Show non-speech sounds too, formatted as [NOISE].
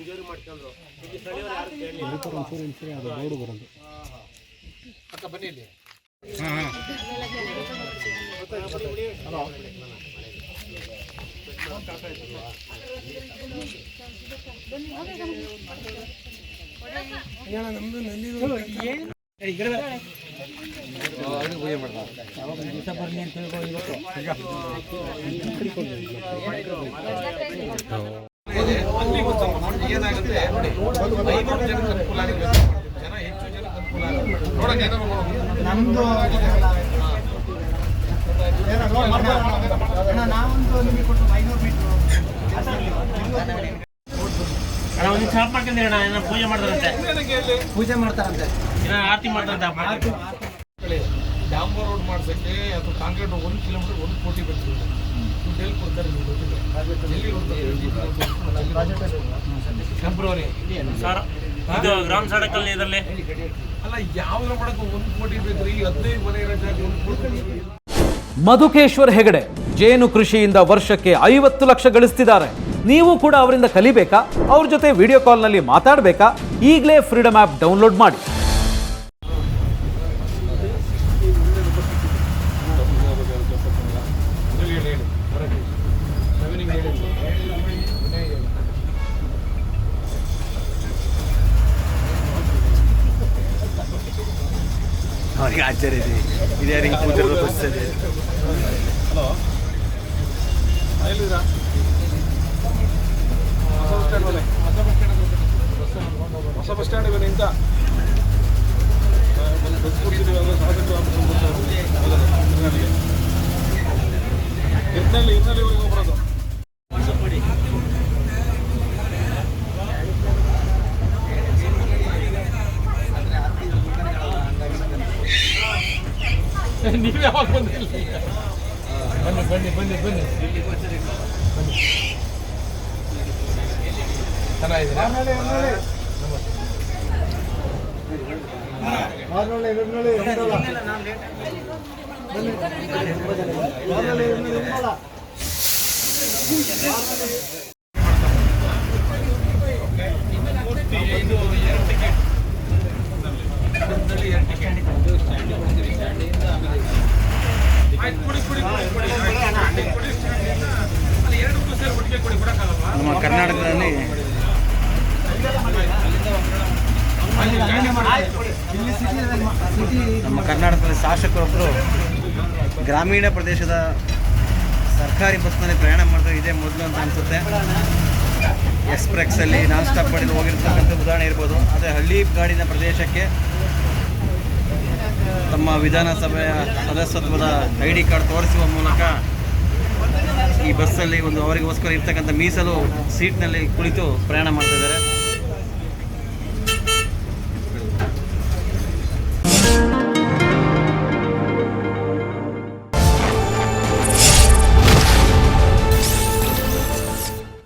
ಪೂಜಾರಿ ಮಾಡ್ಕೊಂಡ್ರು. ಇಲ್ಲಿ ಸ್ಥಳೀಯರು ಯಾರು ಕೇಳಲಿಲ್ಲ ಅಕ್ಕ ಬನ್ನಿ ಇಲ್ಲಿ. ಅಲ್ಲಿ ಒಂದು ಸ್ವಲ್ಪ ನೋಡಿ ಏನಾಗುತ್ತೆ ನೋಡಿ ಐನೂರು ಜನಕ್ಕೆ ಅನುಕೂಲ ಆಗಿದೆ ಜನ ಹೆಚ್ಚು ಜನಕ್ಕೆ ಅನುಕೂಲ ಆಗುತ್ತೆ ನೋಡೋಣ ಮಾಡೋಣ. ನಮ್ದು ಅಣ್ಣ ನಾವೊಂದು ನಿಮಗೆ ಕೊಟ್ಟು ಐನೂರು ಮೀಟ್ರು ಒಂದು ಶಾಪ್ ಮಾಡ್ಕೊಂಡ್ರಿ ಅಣ್ಣ ಏನೋ ಪೂಜೆ ಮಾಡ್ತಾರಂತೆ. ಪೂಜೆ ಮಾಡ್ತಾರಂತೆ ಏನೋ ಆರತಿ ಮಾಡ್ತಾರಂತೆ ಡಾಂಬರ್ ರೋಡ್ ಮಾಡ್ಸಕ್ಕೆ ಅಥವಾ ಕಾಂಕ್ರೀಟ್ ಒಂದು ಕಿಲೋಮೀಟರ್ ಒಂದು ಕೋಟಿ ಬೇಕು ದುಡ್ಡು ಎಲ್ಲಿ ಕೊಡ್ತಾರೆ ನಿಮ್ಗೆ ಗೊತ್ತಿಲ್ಲ ಎಲ್ಲಿ ಕೊಡ್ತಾರೆ ಫೆಬ್ರವರಿ ಸರ್ ಇದು ಗ್ರಾಮ ಸಡಕಲ್ಲಿ ಇದರಲ್ಲಿ ಅಲ್ಲ ಯಾವ್ದ್ರ ಮಾಡಕ್ಕೆ ಒಂದು ಕೋಟಿ ಬೇಕ್ರಿ ಹದಿನೈದು ಮನೆ ಇರೋ ಜಾಗ ಒಂದು ಕೋಟಿ. ಮಧುಕೇಶ್ವರ್ ಹೆಗಡೆ ಜೇನು ಕೃಷಿಯಿಂದ ವರ್ಷಕ್ಕೆ ಐವತ್ತು ಲಕ್ಷ ಗಳಿಸ್ತಿದ್ದಾರೆ. ನೀವು ಕೂಡ ಅವರಿಂದ ಕಲಿಬೇಕಾ? ಅವ್ರ ಜೊತೆ ವಿಡಿಯೋ ಕಾಲ್ನಲ್ಲಿ ಮಾತಾಡಬೇಕಾ? ಈಗಲೇ ಫ್ರೀಡಮ್ ಆ್ಯಪ್ ಡೌನ್ಲೋಡ್ ಮಾಡಿ. ಅವರಿಗೆ ಆಶ್ಚರ್ಯ ಇದೆ ಯಾರಿಗೆ ಕೂತಿರೋ ಎಲ್ಲಿದ್ದೀರಾ? ಬಸ್ ಸ್ಟ್ಯಾಂಡ್ ಮೇಲೆ ಹೊಸ ಬಸ್ ಸ್ಟ್ಯಾಂಡ್. ಹೊಸ ಬಸ್ ಸ್ಟ್ಯಾಂಡ್ ಮೇಲೆ [LAUGHS] ನೀವು ಯಾವಾಗ ಬಂದಿಲ್ಲ ಬನ್ನಿ ಬನ್ನಿ ಬನ್ನಿ ಬನ್ನಿ. ಬನ್ನಿ ಚೆನ್ನಾಗಿದ್ದೀರಾ ಆಯ್ತು ಕೊಡಿ ಕೊಡಿ ಕೊಡಿ ಕೊಡಿ ಆಯ್ತು, ಕೊಡಿ, ಕೊಡಿ ಅಲ್ಲಿ ಎರಡು ಸೇರಿ ಒಟ್ಟಿಗೆ ಕೊಡಿ ಕೊಡಕ್ಕಾಗಲ್ವಾ ನಮ್ಮ ಕರ್ನಾಟಕದಲ್ಲಿ. ನಮ್ಮ ಕರ್ನಾಟಕದಲ್ಲಿ ಶಾಸಕರೊಬ್ಬರು ಗ್ರಾಮೀಣ ಪ್ರದೇಶದ ಸರ್ಕಾರಿ ಬಸ್ನಲ್ಲಿ ಪ್ರಯಾಣ ಮಾಡ್ತಾರೆ ಇದೇ ಮೊದಲು ಅಂತ ಅನಿಸುತ್ತೆ. ಎಕ್ಸ್ಪ್ರೆಸ್ಸಲ್ಲಿ ನಾನ್ ಸ್ಟಾಪ್ ಮಾಡಿದ್ದು ಹೋಗಿರ್ತಕ್ಕಂಥ ಉದಾಹರಣೆ ಇರ್ಬೋದು. ಅದೇ ಹಳ್ಳಿ ಗಾಡಿನ ಪ್ರದೇಶಕ್ಕೆ ತಮ್ಮ ವಿಧಾನಸಭೆಯ ಸದಸ್ಯತ್ವದ ಐ ಡಿ ಕಾರ್ಡ್ ತೋರಿಸುವ ಮೂಲಕ ಈ ಬಸ್ಸಲ್ಲಿ ಒಂದು ಅವರಿಗೋಸ್ಕರ ಇರ್ತಕ್ಕಂಥ ಮೀಸಲು ಸೀಟ್ನಲ್ಲಿ ಕುಳಿತು ಪ್ರಯಾಣ ಮಾಡ್ತಾ ಇದ್ದಾರೆ.